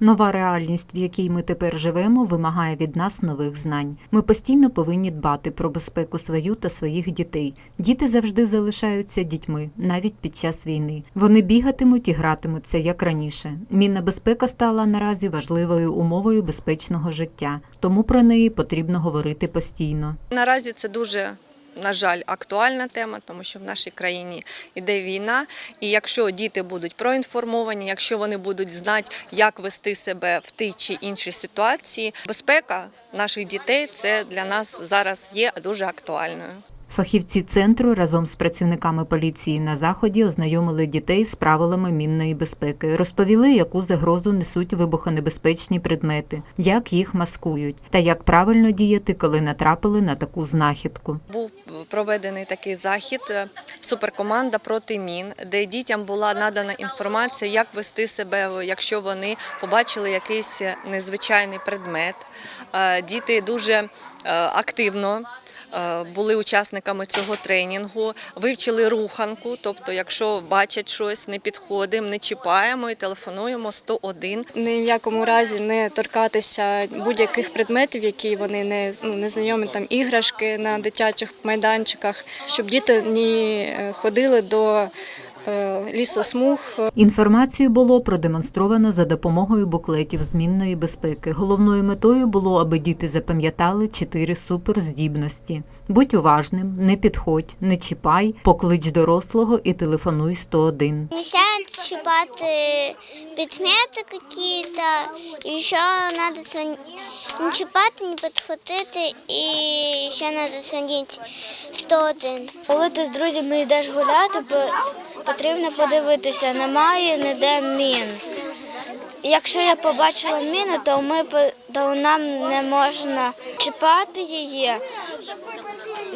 Нова реальність, в якій ми тепер живемо, вимагає від нас нових знань. Ми постійно повинні дбати про безпеку свою та своїх дітей. Діти завжди залишаються дітьми, навіть під час війни. Вони бігатимуть і гратимуться як раніше. Мінна безпека стала наразі важливою умовою безпечного життя, тому про неї потрібно говорити постійно. Наразі це дуже. На жаль, актуальна тема, тому що в нашій країні йде війна. І якщо діти будуть проінформовані, якщо вони будуть знати, як вести себе в тій чи іншій ситуації, безпека наших дітей це для нас зараз є дуже актуальною. Фахівці центру разом з працівниками поліції на заході ознайомили дітей з правилами мінної безпеки, розповіли, яку загрозу несуть вибухонебезпечні предмети, як їх маскують, та як правильно діяти, коли натрапили на таку знахідку. Був проведений такий захід суперкоманда проти мін, де дітям була надана інформація, як вести себе, якщо вони побачили якийсь незвичайний предмет. Е, Діти дуже е, активно. е, Були учасниками цього тренінгу, вивчили руханку. Тобто, якщо бачать щось, не підходимо, не чіпаємо і телефонуємо 101. ні в якому разі не торкатися будь-яких предметів, які вони не, ну, не знайомі, там іграшки на дитячих майданчиках, щоб діти е, ходили до лісосмуг, Інформацію було продемонстровано за допомогою буклетів змінної безпеки. Головною метою було, аби діти запам'ятали чотири суперздібності: будь уважним, не підходь, не чіпай, поклич дорослого і телефонуй 101. Нельзя отщипать предметы какие-то. Еще надо звон- не чіпати, не підходити і ще треба звонити 101. Коли ти з друзями йдеш гуляти, потрібно подивитися, немає ніде мін. Якщо я побачила міну, то ми то нам не можна чіпати її.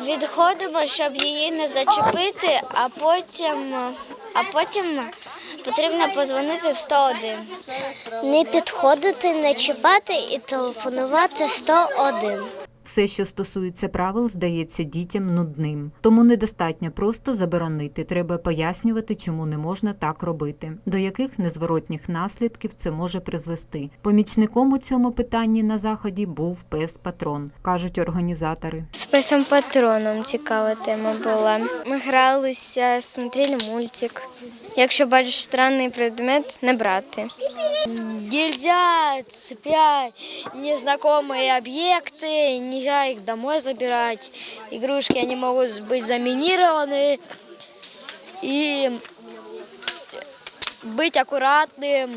Відходимо, щоб її не зачепити, а потім, а потім потрібно позвонити в 101. Не підходити, не чіпати і телефонувати 101. Все, що стосується правил, здається дітям нудним. Тому недостатньо просто заборонити. Треба пояснювати, чому не можна так робити, до яких незворотніх наслідків це може призвести. Помічником у цьому питанні на заході був пес патрон, кажуть організатори. З песом патроном цікава тема була. Ми гралися, смотрели мультик. Якщо бачиш странний предмет, не брати. Нельзя цеплять незнакомые объекты, нельзя их домой забирать. Игрушки, они могут быть заминированы. И быть аккуратным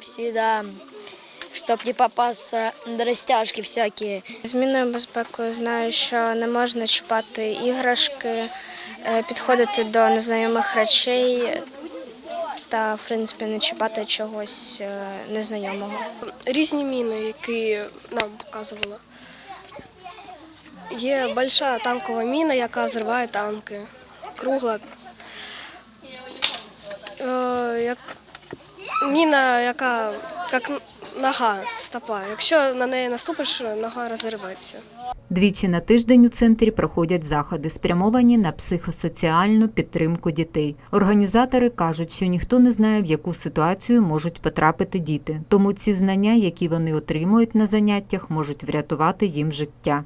всегда, чтобы не попасться на растяжки всякие. Змінною безпекою знаю, що не можна чіпати іграшки, е, підходити до незнайомих речей та, в принципі, не чіпати чогось е, незнайомого. різні міни, які нам показували. Є велика танкова міна, яка зриває танки. Кругла. Е, міна, яка як нога, стопа. Якщо на неї наступиш, нога розірветься. Двічі на тиждень у центрі проходять заходи, спрямовані на психосоціальну підтримку дітей. Організатори кажуть, що ніхто не знає, в яку ситуацію можуть потрапити діти, тому ці знання, які вони отримують на заняттях, можуть врятувати їм життя.